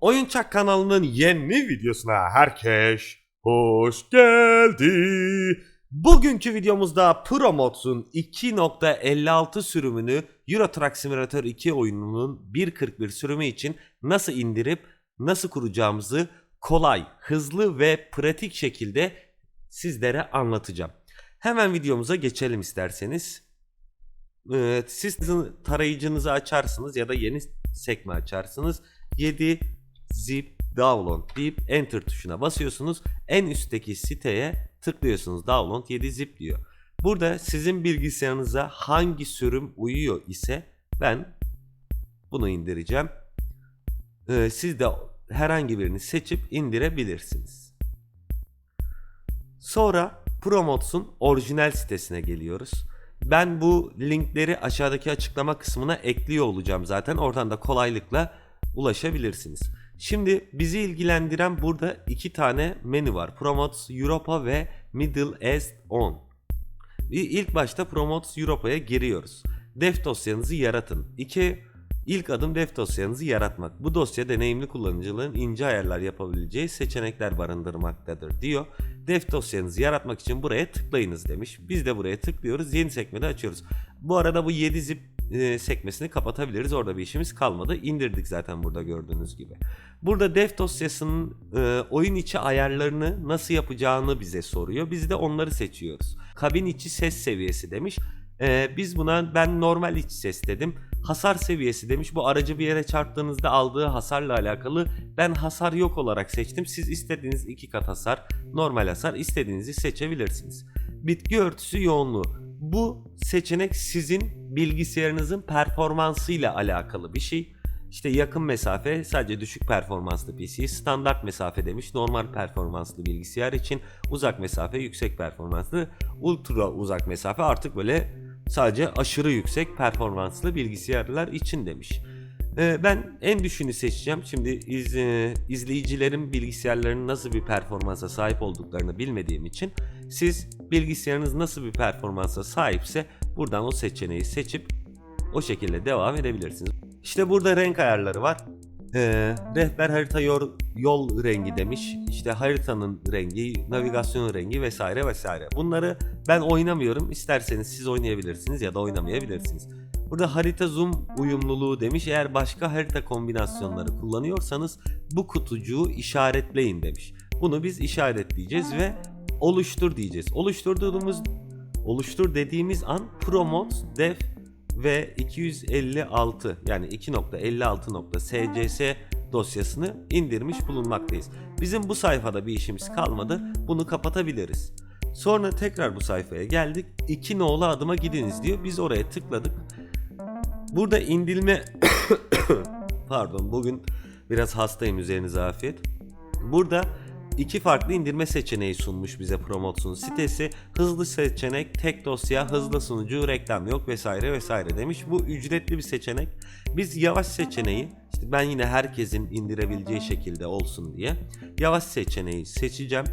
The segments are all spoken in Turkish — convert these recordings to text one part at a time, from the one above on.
Oyuncak kanalının yeni videosuna herkes hoş geldi. Bugünkü videomuzda Pro Mods'un 2.56 sürümünü Euro Truck Simulator 2 oyununun 1.41 sürümü için nasıl indirip nasıl kuracağımızı kolay, hızlı ve pratik şekilde sizlere anlatacağım. Hemen videomuza geçelim isterseniz. Ee, siz tarayıcınızı açarsınız ya da yeni sekme açarsınız. 7 zip download deyip enter tuşuna basıyorsunuz. En üstteki siteye tıklıyorsunuz. Download 7 zip diyor. Burada sizin bilgisayarınıza hangi sürüm uyuyor ise ben bunu indireceğim. Ee, siz de herhangi birini seçip indirebilirsiniz. Sonra Promods'un orijinal sitesine geliyoruz. Ben bu linkleri aşağıdaki açıklama kısmına ekliyor olacağım zaten. Oradan da kolaylıkla ulaşabilirsiniz. Şimdi bizi ilgilendiren burada iki tane menü var. Promotes Europa ve Middle East On. İlk başta Promotes Europa'ya giriyoruz. Def dosyanızı yaratın. İki, ilk adım def dosyanızı yaratmak. Bu dosya deneyimli kullanıcıların ince ayarlar yapabileceği seçenekler barındırmaktadır diyor. Def dosyanızı yaratmak için buraya tıklayınız demiş. Biz de buraya tıklıyoruz. Yeni sekmede açıyoruz. Bu arada bu 7 zip e, sekmesini kapatabiliriz. Orada bir işimiz kalmadı. İndirdik zaten burada gördüğünüz gibi. Burada def dosyasının e, oyun içi ayarlarını nasıl yapacağını bize soruyor. Biz de onları seçiyoruz. Kabin içi ses seviyesi demiş. E, biz buna ben normal iç ses dedim. Hasar seviyesi demiş. Bu aracı bir yere çarptığınızda aldığı hasarla alakalı. Ben hasar yok olarak seçtim. Siz istediğiniz iki kat hasar, normal hasar istediğinizi seçebilirsiniz. Bitki örtüsü yoğunluğu. Bu seçenek sizin bilgisayarınızın performansıyla alakalı bir şey. İşte yakın mesafe sadece düşük performanslı PC, standart mesafe demiş normal performanslı bilgisayar için, uzak mesafe yüksek performanslı, ultra uzak mesafe artık böyle sadece aşırı yüksek performanslı bilgisayarlar için demiş. Ee, ben en düşüğünü seçeceğim. Şimdi iz, e, izleyicilerin bilgisayarlarının nasıl bir performansa sahip olduklarını bilmediğim için siz bilgisayarınız nasıl bir performansa sahipse buradan o seçeneği seçip o şekilde devam edebilirsiniz. İşte burada renk ayarları var. Ee, rehber harita yol, yol rengi demiş. İşte haritanın rengi, navigasyon rengi vesaire vesaire. Bunları ben oynamıyorum. İsterseniz siz oynayabilirsiniz ya da oynamayabilirsiniz. Burada harita zoom uyumluluğu demiş. Eğer başka harita kombinasyonları kullanıyorsanız bu kutucuğu işaretleyin demiş. Bunu biz işaretleyeceğiz ve oluştur diyeceğiz. Oluşturduğumuz oluştur dediğimiz an Promod Dev ve 256 yani 2.56.scc dosyasını indirmiş bulunmaktayız. Bizim bu sayfada bir işimiz kalmadı. Bunu kapatabiliriz. Sonra tekrar bu sayfaya geldik. 2 nolu adıma gidiniz diyor. Biz oraya tıkladık. Burada indirme pardon bugün biraz hastayım üzerinize afiyet. Burada iki farklı indirme seçeneği sunmuş bize Promots'un sitesi. Hızlı seçenek, tek dosya, hızlı sunucu, reklam yok vesaire vesaire demiş. Bu ücretli bir seçenek. Biz yavaş seçeneği, işte ben yine herkesin indirebileceği şekilde olsun diye yavaş seçeneği seçeceğim.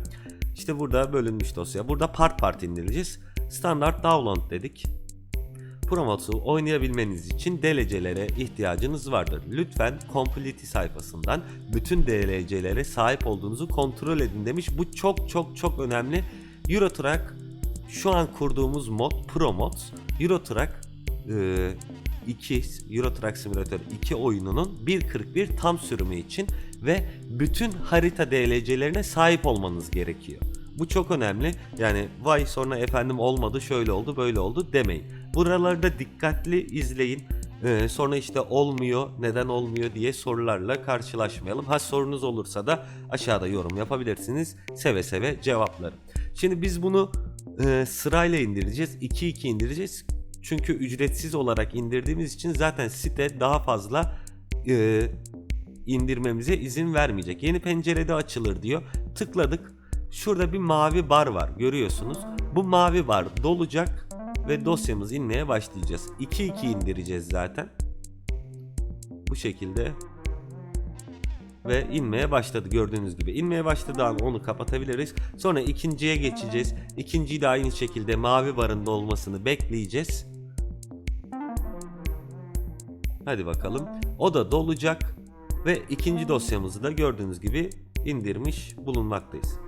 İşte burada bölünmüş dosya. Burada part part indireceğiz. Standart download dedik. Promot'u oynayabilmeniz için DLC'lere ihtiyacınız vardır. Lütfen Complete sayfasından bütün DLC'lere sahip olduğunuzu kontrol edin demiş. Bu çok çok çok önemli. Euro Truck şu an kurduğumuz mod Pro mod. Euro Truck e, 2 Euro Truck Simulator 2 oyununun 1.41 tam sürümü için ve bütün harita DLC'lerine sahip olmanız gerekiyor. Bu çok önemli. Yani vay sonra efendim olmadı şöyle oldu böyle oldu demeyin. Buralarda dikkatli izleyin. Ee, sonra işte olmuyor neden olmuyor diye sorularla karşılaşmayalım. Ha sorunuz olursa da aşağıda yorum yapabilirsiniz. Seve seve cevaplarım. Şimdi biz bunu e, sırayla indireceğiz. 2-2 indireceğiz. Çünkü ücretsiz olarak indirdiğimiz için zaten site daha fazla e, indirmemize izin vermeyecek. Yeni pencerede açılır diyor. Tıkladık. Şurada bir mavi bar var görüyorsunuz. Bu mavi bar dolacak ve dosyamız inmeye başlayacağız. 2-2 indireceğiz zaten. Bu şekilde ve inmeye başladı gördüğünüz gibi. İnmeye başladığı an onu kapatabiliriz. Sonra ikinciye geçeceğiz. İkinciyi de aynı şekilde mavi barın dolmasını bekleyeceğiz. Hadi bakalım. O da dolacak ve ikinci dosyamızı da gördüğünüz gibi indirmiş bulunmaktayız.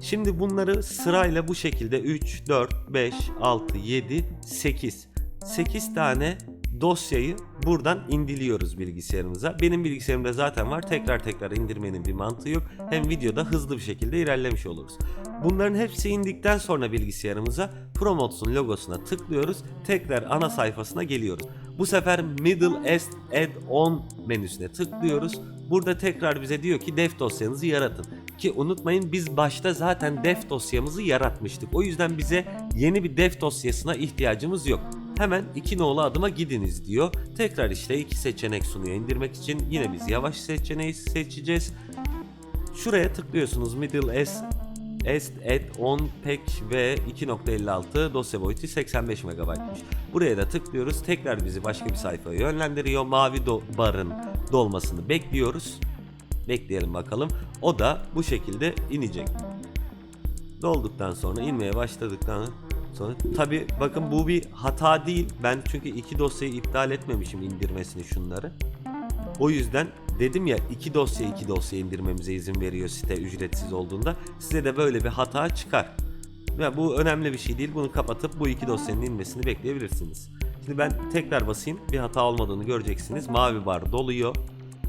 Şimdi bunları sırayla bu şekilde 3, 4, 5, 6, 7, 8. 8 tane dosyayı buradan indiriyoruz bilgisayarımıza. Benim bilgisayarımda zaten var. Tekrar tekrar indirmenin bir mantığı yok. Hem videoda hızlı bir şekilde ilerlemiş oluruz. Bunların hepsi indikten sonra bilgisayarımıza Promots'un logosuna tıklıyoruz. Tekrar ana sayfasına geliyoruz. Bu sefer Middle East Add-on menüsüne tıklıyoruz. Burada tekrar bize diyor ki def dosyanızı yaratın. Ki unutmayın biz başta zaten def dosyamızı yaratmıştık. O yüzden bize yeni bir def dosyasına ihtiyacımız yok. Hemen iki nolu adıma gidiniz diyor. Tekrar işte iki seçenek sunuyor indirmek için. Yine biz yavaş seçeneği seçeceğiz. Şuraya tıklıyorsunuz Middle S Est Add-on Pack ve 2.56 dosya boyutu 85 MB'mış. Buraya da tıklıyoruz. Tekrar bizi başka bir sayfaya yönlendiriyor. Mavi do- barın dolmasını bekliyoruz. Bekleyelim bakalım. O da bu şekilde inecek. Dolduktan sonra inmeye başladıktan sonra tabi bakın bu bir hata değil. Ben çünkü iki dosyayı iptal etmemişim indirmesini şunları. O yüzden dedim ya iki dosya iki dosya indirmemize izin veriyor site ücretsiz olduğunda. Size de böyle bir hata çıkar. Ve bu önemli bir şey değil. Bunu kapatıp bu iki dosyanın inmesini bekleyebilirsiniz. Şimdi ben tekrar basayım. Bir hata olmadığını göreceksiniz. Mavi bar doluyor.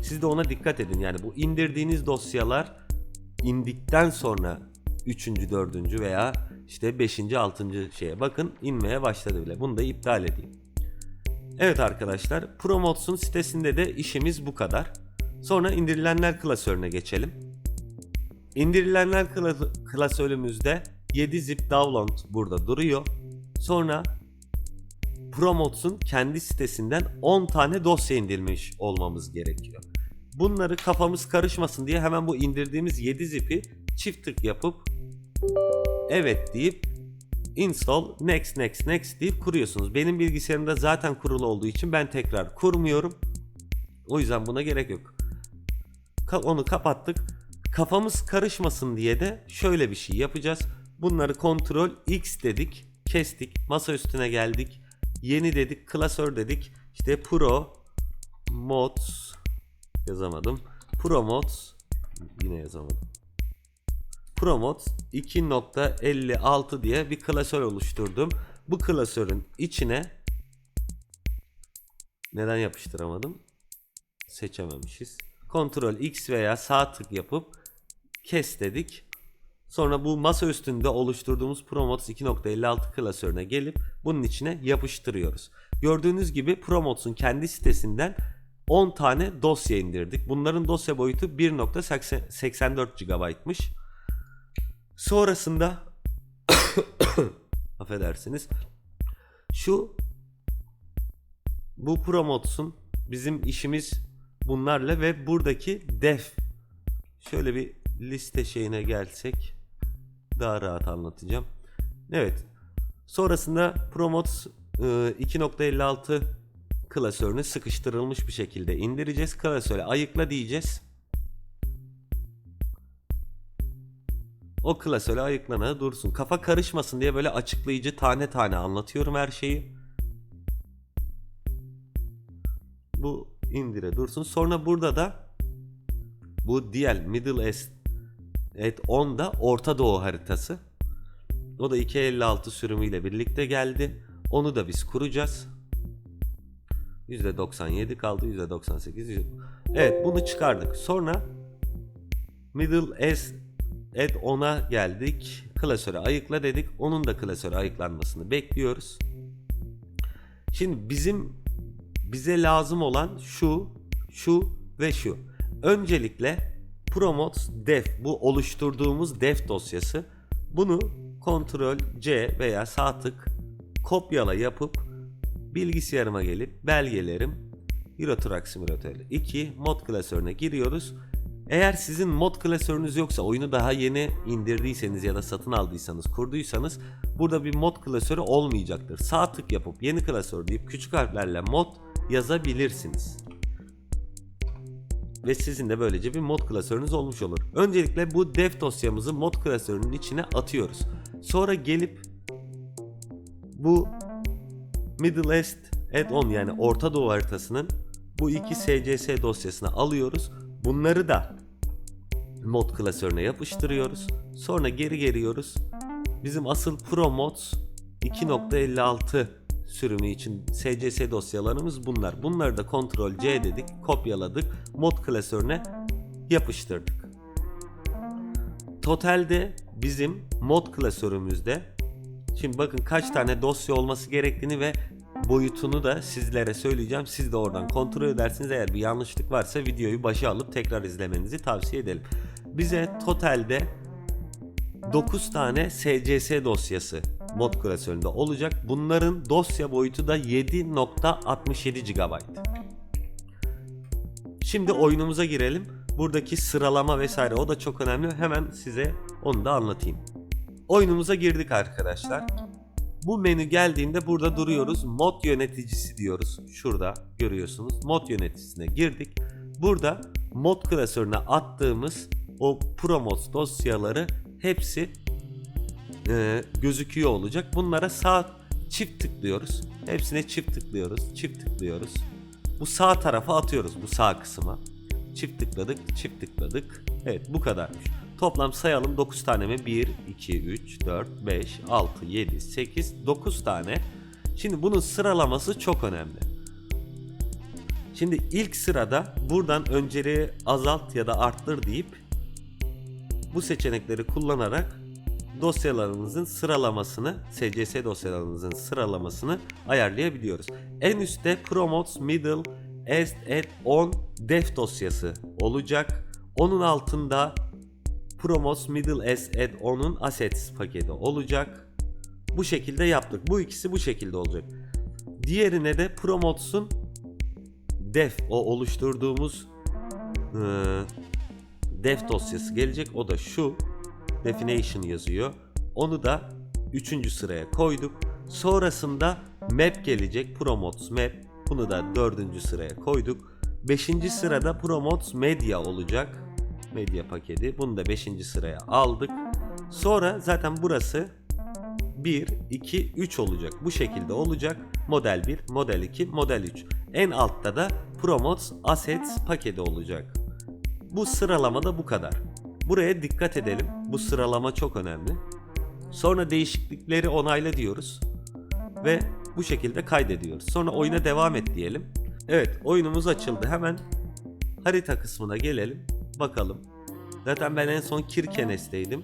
Siz de ona dikkat edin. Yani bu indirdiğiniz dosyalar indikten sonra 3. 4. veya işte 5. 6. şeye bakın inmeye başladı bile. Bunu da iptal edeyim. Evet arkadaşlar Promots'un sitesinde de işimiz bu kadar. Sonra indirilenler klasörüne geçelim. İndirilenler kla- klasörümüzde 7 zip download burada duruyor. Sonra Promots'un kendi sitesinden 10 tane dosya indirmiş olmamız gerekiyor. Bunları kafamız karışmasın diye hemen bu indirdiğimiz 7 zip'i çift tık yapıp evet deyip install next next next deyip kuruyorsunuz. Benim bilgisayarımda zaten kurulu olduğu için ben tekrar kurmuyorum. O yüzden buna gerek yok. Onu kapattık. Kafamız karışmasın diye de şöyle bir şey yapacağız. Bunları kontrol X dedik. Kestik. Masa üstüne geldik. Yeni dedik. Klasör dedik. İşte Pro Mods yazamadım. Pro Mods yine yazamadım. Promote 2.56 diye bir klasör oluşturdum. Bu klasörün içine neden yapıştıramadım? Seçememişiz. Ctrl X veya sağ tık yapıp kes dedik. Sonra bu masa üstünde oluşturduğumuz Promotes 2.56 klasörüne gelip bunun içine yapıştırıyoruz. Gördüğünüz gibi Promotes'un kendi sitesinden 10 tane dosya indirdik. Bunların dosya boyutu 1.84 GB'mış. Sonrasında affedersiniz şu bu Promotes'un bizim işimiz bunlarla ve buradaki def şöyle bir liste şeyine gelsek daha rahat anlatacağım. Evet. Sonrasında Promotes e, 2.56 klasörünü sıkıştırılmış bir şekilde indireceğiz. Klasöre ayıkla diyeceğiz. O klasöre ayıklana dursun. Kafa karışmasın diye böyle açıklayıcı tane tane anlatıyorum her şeyi. Bu indire dursun. Sonra burada da bu diğer Middle East Evet 10 da Orta Doğu haritası. O da 256 sürümüyle birlikte geldi. Onu da biz kuracağız. %97 kaldı. %98. Evet bunu çıkardık. Sonra Middle East Add 10'a geldik. Klasöre ayıkla dedik. Onun da klasöre ayıklanmasını bekliyoruz. Şimdi bizim bize lazım olan şu, şu ve şu. Öncelikle Promotes def bu oluşturduğumuz def dosyası. Bunu Ctrl C veya sağ tık kopyala yapıp bilgisayarıma gelip belgelerim Euro Truck Simulator 2 mod klasörüne giriyoruz. Eğer sizin mod klasörünüz yoksa oyunu daha yeni indirdiyseniz ya da satın aldıysanız kurduysanız burada bir mod klasörü olmayacaktır. Sağ tık yapıp yeni klasör deyip küçük harflerle mod yazabilirsiniz ve sizin de böylece bir mod klasörünüz olmuş olur. Öncelikle bu dev dosyamızı mod klasörünün içine atıyoruz. Sonra gelip bu Middle East Add-on yani Orta Doğu haritasının bu iki SCS dosyasını alıyoruz. Bunları da mod klasörüne yapıştırıyoruz. Sonra geri geliyoruz. Bizim asıl Pro Mods 2.56 sürümü için SCS dosyalarımız bunlar. Bunları da Ctrl C dedik, kopyaladık, mod klasörüne yapıştırdık. Totalde bizim mod klasörümüzde şimdi bakın kaç tane dosya olması gerektiğini ve boyutunu da sizlere söyleyeceğim. Siz de oradan kontrol edersiniz. Eğer bir yanlışlık varsa videoyu başa alıp tekrar izlemenizi tavsiye edelim. Bize totalde 9 tane SCS dosyası mod klasöründe olacak. Bunların dosya boyutu da 7.67 GB. Şimdi oyunumuza girelim. Buradaki sıralama vesaire o da çok önemli. Hemen size onu da anlatayım. Oyunumuza girdik arkadaşlar. Bu menü geldiğinde burada duruyoruz. Mod yöneticisi diyoruz. Şurada görüyorsunuz. Mod yöneticisine girdik. Burada mod klasörüne attığımız o Promotes dosyaları hepsi e, gözüküyor olacak. Bunlara sağ çift tıklıyoruz. Hepsine çift tıklıyoruz. Çift tıklıyoruz. Bu sağ tarafa atıyoruz bu sağ kısma. Çift tıkladık, çift tıkladık. Evet bu kadarmış. Toplam sayalım 9 tane mi? 1, 2, 3, 4, 5, 6, 7, 8, 9 tane. Şimdi bunun sıralaması çok önemli. Şimdi ilk sırada buradan önceliği azalt ya da arttır deyip bu seçenekleri kullanarak dosyalarınızın sıralamasını, SCS dosyalarınızın sıralamasını ayarlayabiliyoruz. En üstte Promotes Middle As Add-on Def dosyası olacak. Onun altında Promotes Middle As Add-on'un Assets paketi olacak. Bu şekilde yaptık. Bu ikisi bu şekilde olacak. Diğerine de Promotes'un def o oluşturduğumuz e, def dosyası gelecek. O da şu definition yazıyor. Onu da 3. sıraya koyduk. Sonrasında map gelecek. Promotes map. Bunu da 4. sıraya koyduk. 5. sırada Promotes media olacak. Medya paketi. Bunu da 5. sıraya aldık. Sonra zaten burası 1, 2, 3 olacak. Bu şekilde olacak. Model 1, model 2, model 3. En altta da Promotes Assets paketi olacak. Bu sıralamada bu kadar. Buraya dikkat edelim. Bu sıralama çok önemli. Sonra değişiklikleri onayla diyoruz. Ve bu şekilde kaydediyoruz. Sonra oyuna devam et diyelim. Evet oyunumuz açıldı. Hemen harita kısmına gelelim. Bakalım. Zaten ben en son Kirkenes'teydim.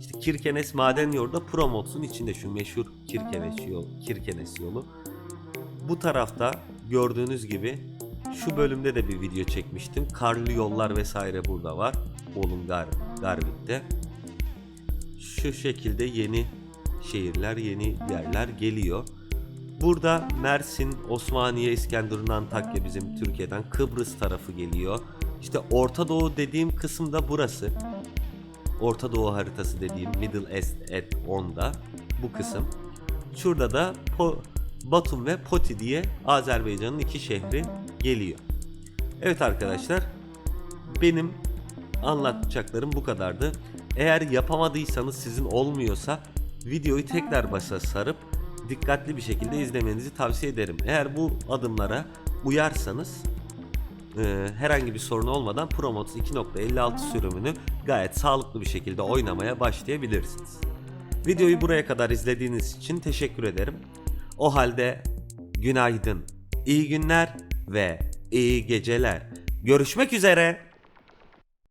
İşte Kirkenes maden yolu da Promotes'un içinde şu meşhur Kirkenes yolu. Kirkenes yolu. Bu tarafta gördüğünüz gibi şu bölümde de bir video çekmiştim. Karlı yollar vesaire burada var. Oğlum Gar Garvit'te. Şu şekilde yeni şehirler, yeni yerler geliyor. Burada Mersin, Osmaniye, İskenderun, Antakya bizim Türkiye'den Kıbrıs tarafı geliyor. İşte Orta Doğu dediğim kısım da burası. Orta Doğu haritası dediğim Middle East at 10'da bu kısım. Şurada da Po- Batum ve Poti diye Azerbaycan'ın iki şehri geliyor. Evet arkadaşlar benim anlatacaklarım bu kadardı. Eğer yapamadıysanız sizin olmuyorsa videoyu tekrar başa sarıp dikkatli bir şekilde izlemenizi tavsiye ederim. Eğer bu adımlara uyarsanız e, herhangi bir sorun olmadan Promotes 2.56 sürümünü gayet sağlıklı bir şekilde oynamaya başlayabilirsiniz. Videoyu buraya kadar izlediğiniz için teşekkür ederim. O halde günaydın, iyi günler ve iyi geceler. Görüşmek üzere.